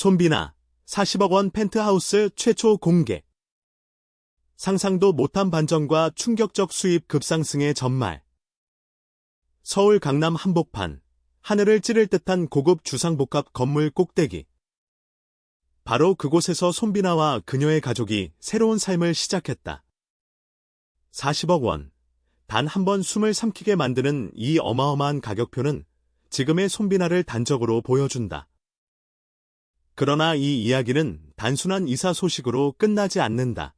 손비나 40억 원 펜트하우스 최초 공개. 상상도 못한 반전과 충격적 수입 급상승의 전말. 서울 강남 한복판, 하늘을 찌를 듯한 고급 주상복합 건물 꼭대기. 바로 그곳에서 손비나와 그녀의 가족이 새로운 삶을 시작했다. 40억 원. 단 한 번 숨을 삼키게 만드는 이 어마어마한 가격표는 지금의 손비나를 단적으로 보여준다. 그러나 이 이야기는 단순한 이사 소식으로 끝나지 않는다.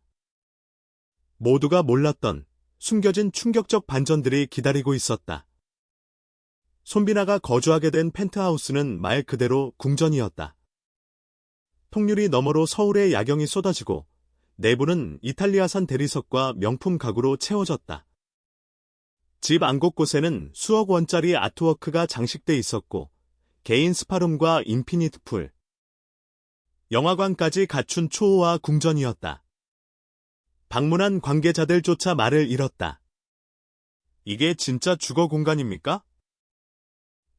모두가 몰랐던 숨겨진 충격적 반전들이 기다리고 있었다. 손비나가 거주하게 된 펜트하우스는 말 그대로 궁전이었다. 통유리 너머로 서울의 야경이 쏟아지고 내부는 이탈리아산 대리석과 명품 가구로 채워졌다. 집 안 곳곳에는 수억 원짜리 아트워크가 장식돼 있었고 개인 스파룸과 인피니트 풀, 영화관까지 갖춘 초호화 궁전이었다. 방문한 관계자들조차 말을 잃었다. 이게 진짜 주거 공간입니까?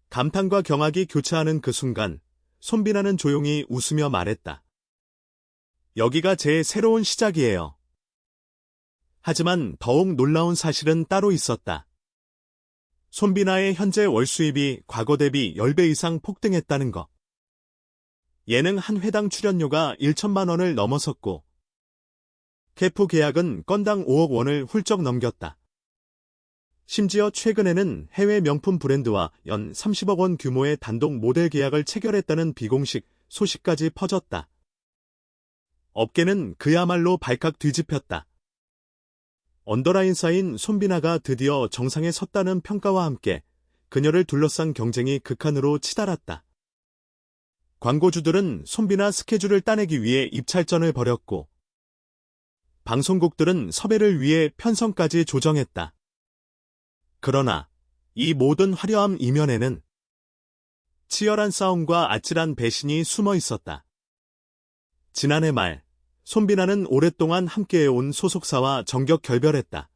감탄과 경악이 교차하는 그 순간 손비나는 조용히 웃으며 말했다. 여기가 제 새로운 시작이에요. 하지만 더욱 놀라운 사실은 따로 있었다. 손비나의 현재 월 수입이 과거 대비 10배 이상 폭등했다는 것. 예능 한 회당 출연료가 1천만 원을 넘어섰고 캐프 계약은 건당 5억 원을 훌쩍 넘겼다. 심지어 최근에는 해외 명품 브랜드와 연 30억 원 규모의 단독 모델 계약을 체결했다는 비공식 소식까지 퍼졌다. 업계는 그야말로 발칵 뒤집혔다. 언더라인 사인 손비나가 드디어 정상에 섰다는 평가와 함께 그녀를 둘러싼 경쟁이 극한으로 치달았다. 광고주들은 손비나 스케줄을 따내기 위해 입찰전을 벌였고 방송국들은 섭외를 위해 편성까지 조정했다. 그러나 이 모든 화려함 이면에는 치열한 싸움과 아찔한 배신이 숨어 있었다. 지난해 말, 손비나는 오랫동안 함께해온 소속사와 정격 결별했다.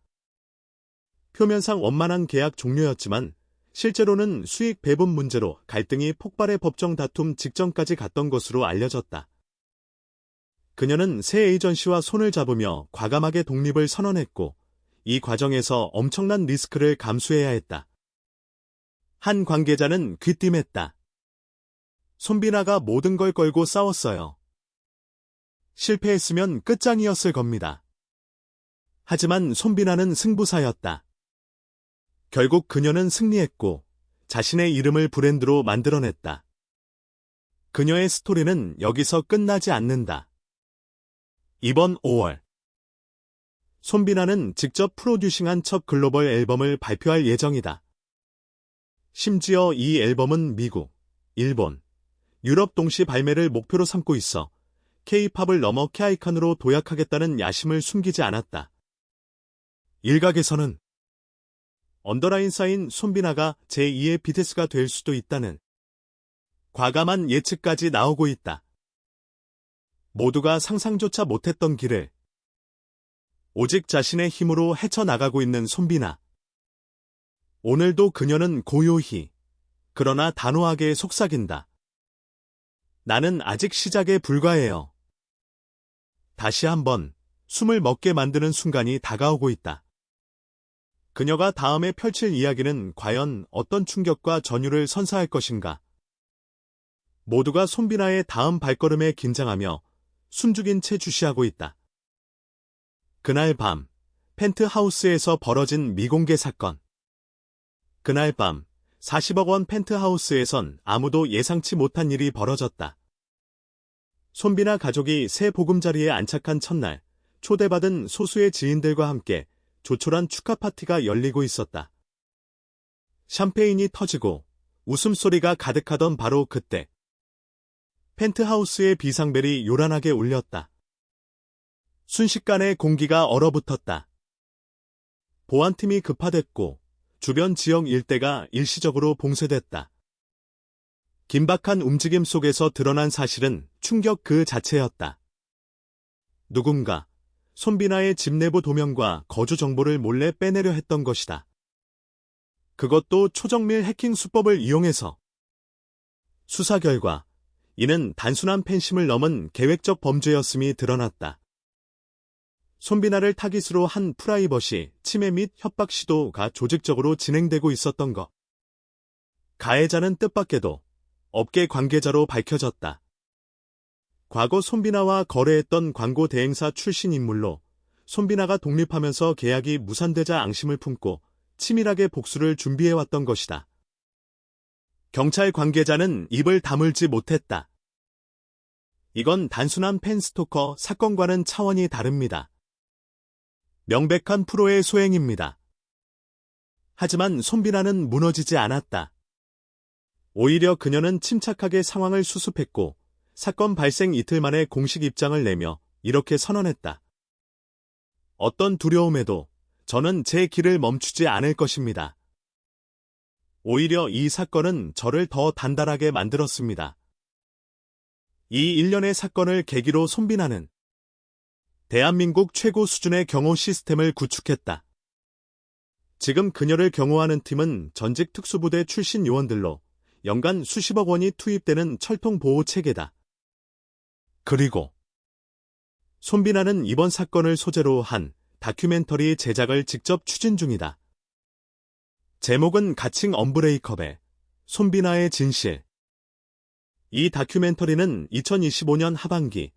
표면상 원만한 계약 종료였지만 실제로는 수익 배분 문제로 갈등이 폭발해 법정 다툼 직전까지 갔던 것으로 알려졌다. 그녀는 새 에이전시와 손을 잡으며 과감하게 독립을 선언했고 이 과정에서 엄청난 리스크를 감수해야 했다. 한 관계자는 귀띔했다. 손비나가 모든 걸 걸고 싸웠어요. 실패했으면 끝장이었을 겁니다. 하지만 손비나는 승부사였다. 결국 그녀는 승리했고 자신의 이름을 브랜드로 만들어냈다. 그녀의 스토리는 여기서 끝나지 않는다. 이번 5월 손비나는 직접 프로듀싱한 첫 글로벌 앨범을 발표할 예정이다. 심지어 이 앨범은 미국, 일본, 유럽 동시 발매를 목표로 삼고 있어 K-팝을 넘어 케아이칸으로 도약하겠다는 야심을 숨기지 않았다. 일각에서는 언더라인 사인 손비나가 제2의 BTS가 될 수도 있다는 과감한 예측까지 나오고 있다. 모두가 상상조차 못했던 길을 오직 자신의 힘으로 헤쳐나가고 있는 손비나. 오늘도 그녀는 고요히, 그러나 단호하게 속삭인다. 나는 아직 시작에 불과해요. 다시 한번 숨을 먹게 만드는 순간이 다가오고 있다. 그녀가 다음에 펼칠 이야기는 과연 어떤 충격과 전율을 선사할 것인가? 모두가 손비나의 다음 발걸음에 긴장하며 숨죽인 채 주시하고 있다. 그날 밤, 펜트하우스에서 벌어진 미공개 사건. 그날 밤, 40억 원 펜트하우스에선 아무도 예상치 못한 일이 벌어졌다. 손비나 가족이 새 보금자리에 안착한 첫날, 초대받은 소수의 지인들과 함께 조촐한 축하 파티가 열리고 있었다. 샴페인이 터지고 웃음소리가 가득하던 바로 그때 펜트하우스의 비상벨이 요란하게 울렸다. 순식간에 공기가 얼어붙었다. 보안팀이 급파됐고 주변 지역 일대가 일시적으로 봉쇄됐다. 긴박한 움직임 속에서 드러난 사실은 충격 그 자체였다. 누군가 손비나의 집 내부 도면과 거주 정보를 몰래 빼내려 했던 것이다. 그것도 초정밀 해킹 수법을 이용해서 수사 결과 이는 단순한 팬심을 넘은 계획적 범죄였음이 드러났다. 손비나를 타깃으로 한 프라이버시, 침해 및 협박 시도가 조직적으로 진행되고 있었던 것. 가해자는 뜻밖에도 업계 관계자로 밝혀졌다. 과거 손비나와 거래했던 광고 대행사 출신 인물로 손비나가 독립하면서 계약이 무산되자 앙심을 품고 치밀하게 복수를 준비해왔던 것이다. 경찰 관계자는 입을 다물지 못했다. 이건 단순한 팬스토커 사건과는 차원이 다릅니다. 명백한 프로의 소행입니다. 하지만 손비나는 무너지지 않았다. 오히려 그녀는 침착하게 상황을 수습했고 사건 발생 이틀 만에 공식 입장을 내며 이렇게 선언했다. 어떤 두려움에도 저는 제 길을 멈추지 않을 것입니다. 오히려 이 사건은 저를 더 단단하게 만들었습니다. 이 일련의 사건을 계기로 손비나는 대한민국 최고 수준의 경호 시스템을 구축했다. 지금 그녀를 경호하는 팀은 전직 특수부대 출신 요원들로 연간 수십억 원이 투입되는 철통 보호 체계다. 그리고 손비나는 이번 사건을 소재로 한 다큐멘터리 제작을 직접 추진 중이다. 제목은 가칭 엄브레이컵의 손비나의 진실. 이 다큐멘터리는 2025년 하반기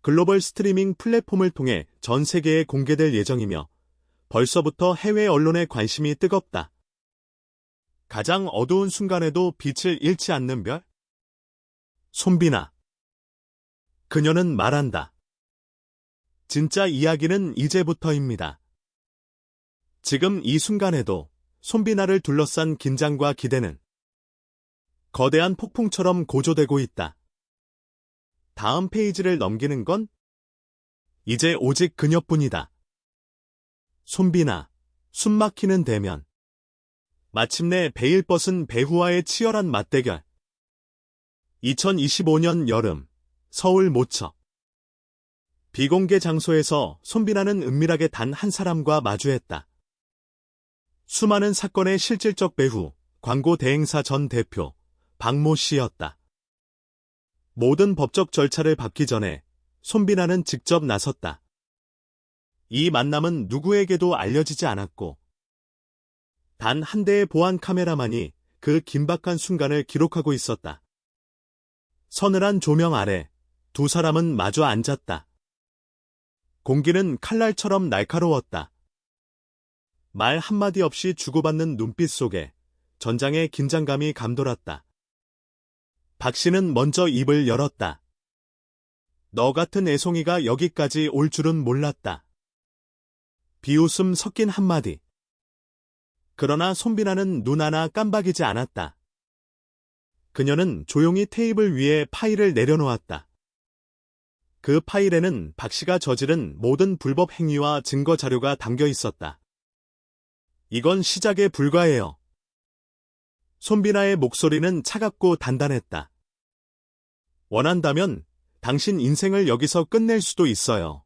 글로벌 스트리밍 플랫폼을 통해 전 세계에 공개될 예정이며 벌써부터 해외 언론의 관심이 뜨겁다. 가장 어두운 순간에도 빛을 잃지 않는 별? 손비나. 그녀는 말한다. 진짜 이야기는 이제부터입니다. 지금 이 순간에도 손비나를 둘러싼 긴장과 기대는 거대한 폭풍처럼 고조되고 있다. 다음 페이지를 넘기는 건 이제 오직 그녀뿐이다. 손비나, 숨막히는 대면. 마침내 베일벗은 배후와의 치열한 맞대결. 2025년 여름, 서울 모처. 비공개 장소에서 손비나는 은밀하게 단 한 사람과 마주했다. 수많은 사건의 실질적 배후, 광고 대행사 전 대표, 박모 씨였다. 모든 법적 절차를 밟기 전에 손비나는 직접 나섰다. 이 만남은 누구에게도 알려지지 않았고, 단 한 대의 보안 카메라만이 그 긴박한 순간을 기록하고 있었다. 서늘한 조명 아래 두 사람은 마주 앉았다. 공기는 칼날처럼 날카로웠다. 말 한마디 없이 주고받는 눈빛 속에 전장의 긴장감이 감돌았다. 박 씨는 먼저 입을 열었다. 너 같은 애송이가 여기까지 올 줄은 몰랐다. 비웃음 섞인 한마디. 그러나 손비나는 눈 하나 깜박이지 않았다. 그녀는 조용히 테이블 위에 파일을 내려놓았다. 그 파일에는 박 씨가 저지른 모든 불법 행위와 증거 자료가 담겨 있었다. 이건 시작에 불과해요. 손비나의 목소리는 차갑고 단단했다. 원한다면 당신 인생을 여기서 끝낼 수도 있어요.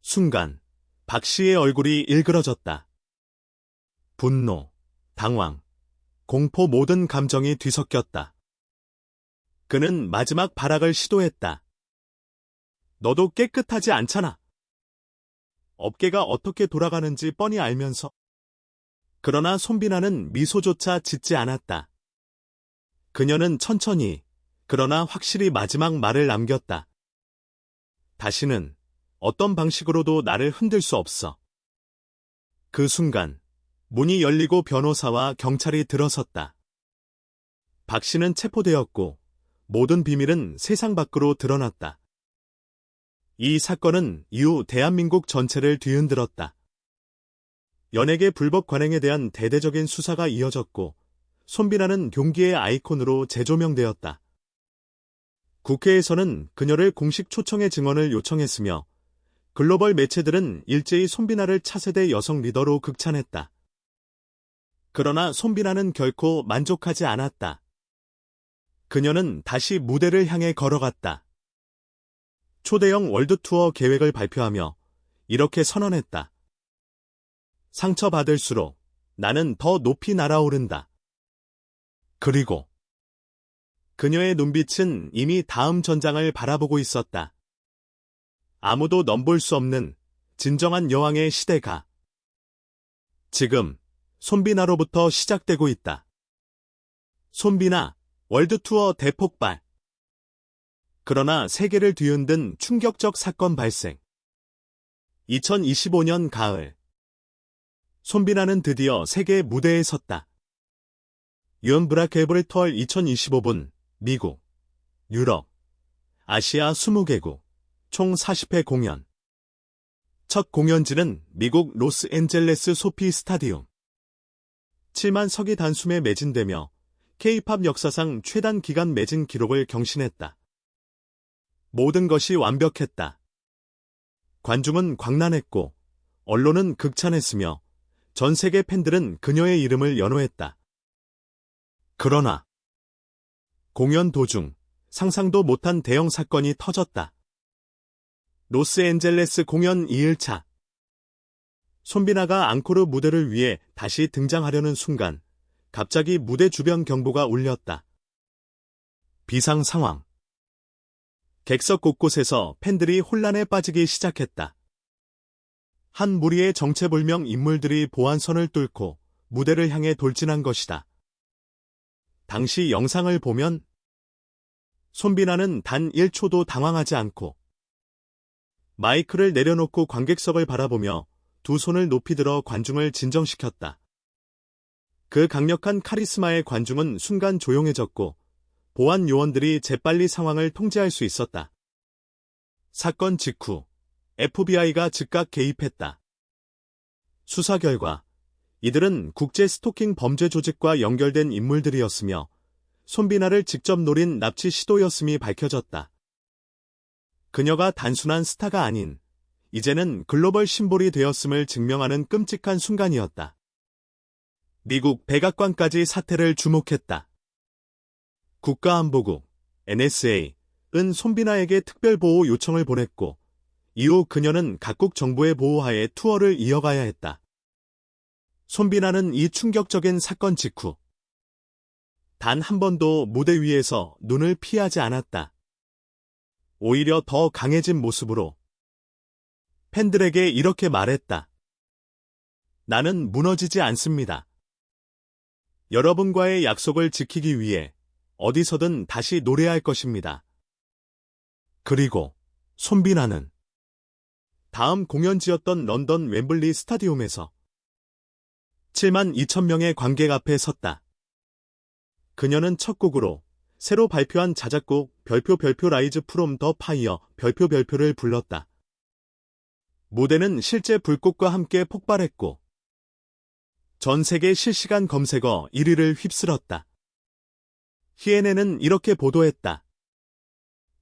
순간 박 씨의 얼굴이 일그러졌다. 분노, 당황, 공포 모든 감정이 뒤섞였다. 그는 마지막 발악을 시도했다. 너도 깨끗하지 않잖아. 업계가 어떻게 돌아가는지 뻔히 알면서. 그러나 손비나는 미소조차 짓지 않았다. 그녀는 천천히, 그러나 확실히 마지막 말을 남겼다. 다시는 어떤 방식으로도 나를 흔들 수 없어. 그 순간, 문이 열리고 변호사와 경찰이 들어섰다. 박 씨는 체포되었고, 모든 비밀은 세상 밖으로 드러났다. 이 사건은 이후 대한민국 전체를 뒤흔들었다. 연예계 불법 관행에 대한 대대적인 수사가 이어졌고 손비나는 경기의 아이콘으로 재조명되었다. 국회에서는 그녀를 공식 초청의 증언을 요청했으며 글로벌 매체들은 일제히 손비나를 차세대 여성 리더로 극찬했다. 그러나 손비나는 결코 만족하지 않았다. 그녀는 다시 무대를 향해 걸어갔다. 초대형 월드투어 계획을 발표하며 이렇게 선언했다. 상처받을수록 나는 더 높이 날아오른다. 그리고 그녀의 눈빛은 이미 다음 전장을 바라보고 있었다. 아무도 넘볼 수 없는 진정한 여왕의 시대가 지금 손비나로부터 시작되고 있다. 손비나 월드투어 대폭발. 그러나 세계를 뒤흔든 충격적 사건 발생. 2025년 가을. 손비나는 드디어 세계 무대에 섰다. 유언 브라케브를 털 2025분 미국, 유럽, 아시아 20개국, 총 40회 공연. 첫 공연지는 미국 로스앤젤레스 소피 스타디움. 7만 석이 단숨에 매진되며 K-팝 역사상 최단 기간 매진 기록을 경신했다. 모든 것이 완벽했다. 관중은 광란했고 언론은 극찬했으며 전 세계 팬들은 그녀의 이름을 연호했다. 그러나 공연 도중 상상도 못한 대형 사건이 터졌다. 로스앤젤레스 공연 2일차 손비나가 앙코르 무대를 위해 다시 등장하려는 순간 갑자기 무대 주변 경보가 울렸다. 비상 상황. 객석 곳곳에서 팬들이 혼란에 빠지기 시작했다. 한 무리의 정체불명 인물들이 보안선을 뚫고 무대를 향해 돌진한 것이다. 당시 영상을 보면 손비나는 단 1초도 당황하지 않고 마이크를 내려놓고 관객석을 바라보며 두 손을 높이 들어 관중을 진정시켰다. 그 강력한 카리스마의 관중은 순간 조용해졌고 보안 요원들이 재빨리 상황을 통제할 수 있었다. 사건 직후 FBI가 즉각 개입했다. 수사 결과 이들은 국제 스토킹 범죄 조직과 연결된 인물들이었으며 손비나를 직접 노린 납치 시도였음이 밝혀졌다. 그녀가 단순한 스타가 아닌 이제는 글로벌 심볼이 되었음을 증명하는 끔찍한 순간이었다. 미국 백악관까지 사태를 주목했다. 국가안보국 NSA은 손비나에게 특별보호 요청을 보냈고 이후 그녀는 각국 정부의 보호하에 투어를 이어가야 했다. 손비나는 이 충격적인 사건 직후 단 한 번도 무대 위에서 눈을 피하지 않았다. 오히려 더 강해진 모습으로 팬들에게 이렇게 말했다. 나는 무너지지 않습니다. 여러분과의 약속을 지키기 위해 어디서든 다시 노래할 것입니다. 그리고 손비나는 다음 공연지였던 런던 웸블리 스타디움에서 7만 2천 명의 관객 앞에 섰다. 그녀는 첫 곡으로 새로 발표한 자작곡 별표 별표 라이즈 프롬 더 파이어 별표 별표를 불렀다. 무대는 실제 불꽃과 함께 폭발했고 전 세계 실시간 검색어 1위를 휩쓸었다. 히에네는 이렇게 보도했다.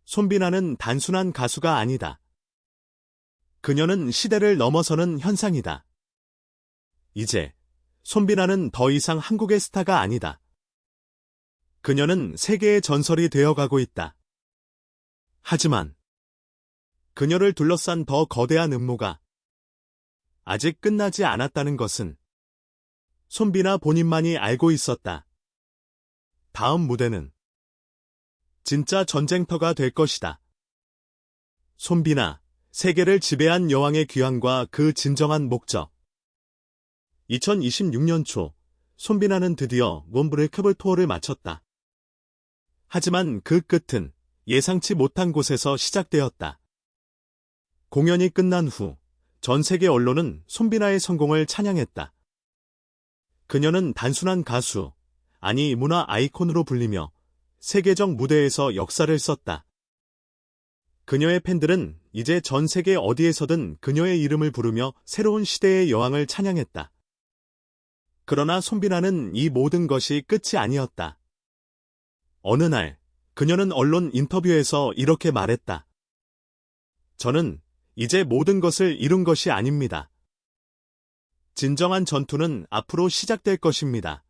손비나는 단순한 가수가 아니다. 그녀는 시대를 넘어서는 현상이다. 이제 손비나는 더 이상 한국의 스타가 아니다. 그녀는 세계의 전설이 되어가고 있다. 하지만 그녀를 둘러싼 더 거대한 음모가 아직 끝나지 않았다는 것은 손비나 본인만이 알고 있었다. 다음 무대는 진짜 전쟁터가 될 것이다. 손비나, 세계를 지배한 여왕의 귀환과 그 진정한 목적. 2026년 초, 손비나는 드디어 몬브레크블 투어를 마쳤다. 하지만 그 끝은 예상치 못한 곳에서 시작되었다. 공연이 끝난 후 전 세계 언론은 손비나의 성공을 찬양했다. 그녀는 단순한 가수, 아니 문화 아이콘으로 불리며 세계적 무대에서 역사를 썼다. 그녀의 팬들은 이제 전 세계 어디에서든 그녀의 이름을 부르며 새로운 시대의 여왕을 찬양했다. 그러나 손비나는 이 모든 것이 끝이 아니었다. 어느 날 그녀는 언론 인터뷰에서 이렇게 말했다. 저는 이제 모든 것을 이룬 것이 아닙니다. 진정한 전투는 앞으로 시작될 것입니다.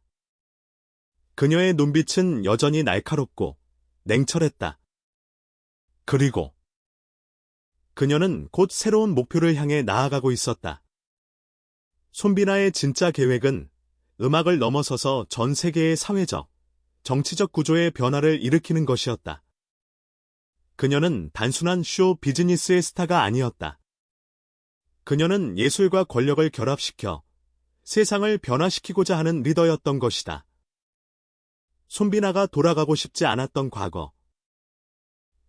그녀의 눈빛은 여전히 날카롭고 냉철했다. 그리고 그녀는 곧 새로운 목표를 향해 나아가고 있었다. 손비나의 진짜 계획은 음악을 넘어서서 전 세계의 사회적, 정치적 구조의 변화를 일으키는 것이었다. 그녀는 단순한 쇼 비즈니스의 스타가 아니었다. 그녀는 예술과 권력을 결합시켜 세상을 변화시키고자 하는 리더였던 것이다. 손비나가 돌아가고 싶지 않았던 과거.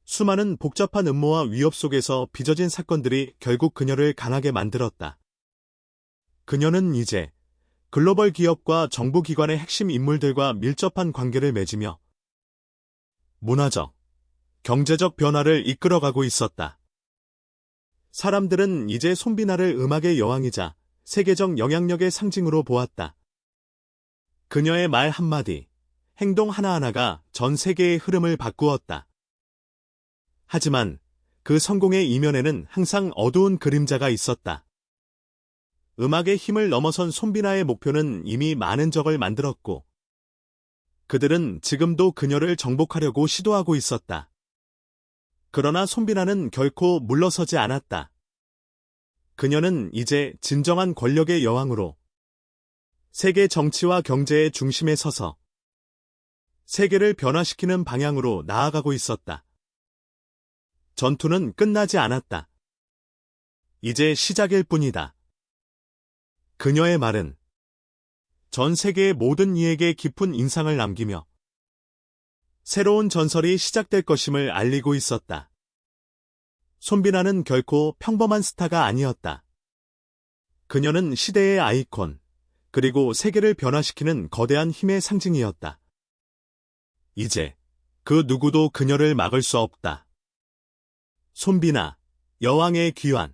수많은 복잡한 음모와 위협 속에서 빚어진 사건들이 결국 그녀를 강하게 만들었다. 그녀는 이제 글로벌 기업과 정부기관의 핵심 인물들과 밀접한 관계를 맺으며 문화적, 경제적 변화를 이끌어가고 있었다. 사람들은 이제 손비나를 음악의 여왕이자 세계적 영향력의 상징으로 보았다. 그녀의 말 한마디, 행동 하나하나가 전 세계의 흐름을 바꾸었다. 하지만 그 성공의 이면에는 항상 어두운 그림자가 있었다. 음악의 힘을 넘어선 손비나의 목표는 이미 많은 적을 만들었고, 그들은 지금도 그녀를 정복하려고 시도하고 있었다. 그러나 손비나는 결코 물러서지 않았다. 그녀는 이제 진정한 권력의 여왕으로 세계 정치와 경제의 중심에 서서 세계를 변화시키는 방향으로 나아가고 있었다. 전투는 끝나지 않았다. 이제 시작일 뿐이다. 그녀의 말은 전 세계의 모든 이에게 깊은 인상을 남기며 새로운 전설이 시작될 것임을 알리고 있었다. 손비나는 결코 평범한 스타가 아니었다. 그녀는 시대의 아이콘, 그리고 세계를 변화시키는 거대한 힘의 상징이었다. 이제 그 누구도 그녀를 막을 수 없다. 손비나, 여왕의 귀환.